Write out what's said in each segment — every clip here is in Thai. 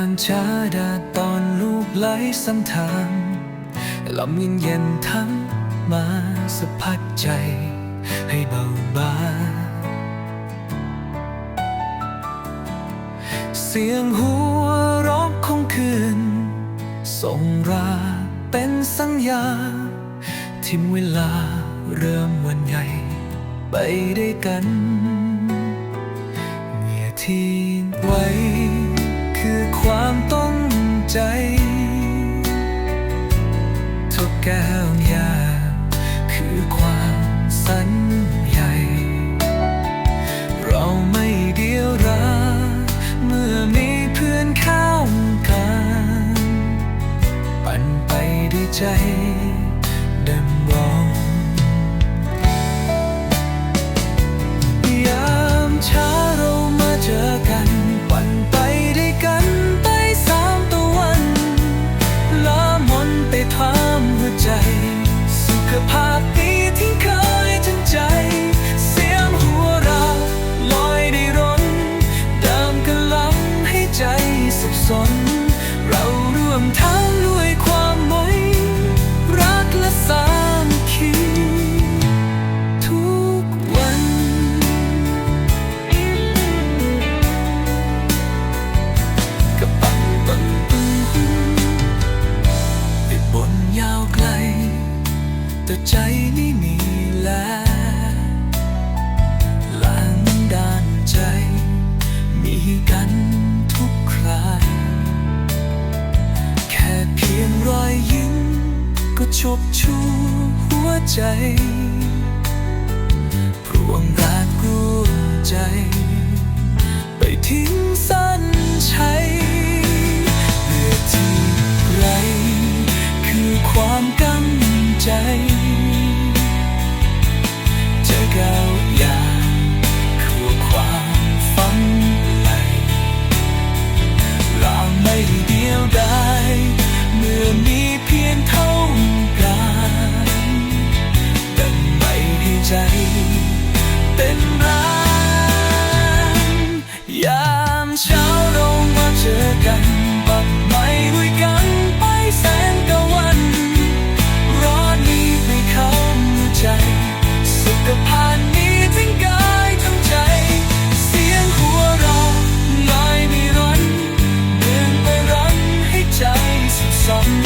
ามชาดาตอนลูกไหลซ้ำทางลมเย็นเย็นทั้งมาสะพัดใจให้เบาบางเสียงหัวร้องของคืน ส่งราเป็นสัญญา ทิมเวลาเริ่มวันใหญ่ไปได้กัน ใจเดิม ก็ชบชูหัวใจ เป็นรักยามเช้าเรามาเจอกันปัดไม้ด้วยกันไปแสงตะวันร้อนนี้ไม่เข้าใจ สุขภาพนี้ทั้งกายทั้งใจ เสียงหัวเราะลอยไม่ร้อนเดินไปรันให้ใจสุขสันต์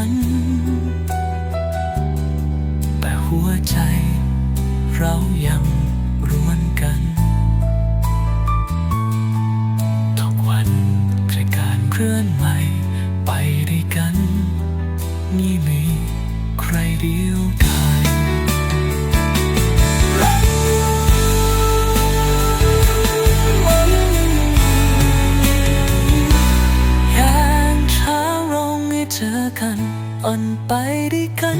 ัน แต่หัวใจเรายังร่วนกันทุกวันใช้การเคลื่อนใหม่ไปด้วยกัน นี่มีใครเดียวกัน คัญอ่อนไปด้วยกัน